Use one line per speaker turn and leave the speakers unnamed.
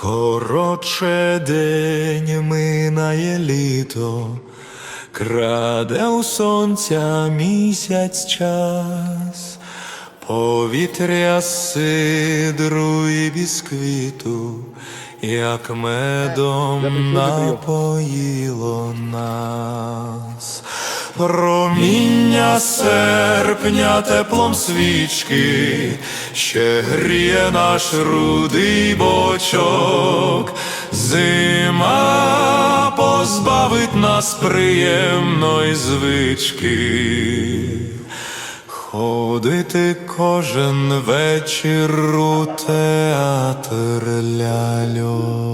Коротше день минає літо, краде у сонця місяць час, повітря сидру і бісквіту, як медом напоїло нас. Проміння серпня теплом свічки, ще гріє наш рудий бочок, зима позбавить нас приємної звички. Ходити кожен вечір у театр ляльок.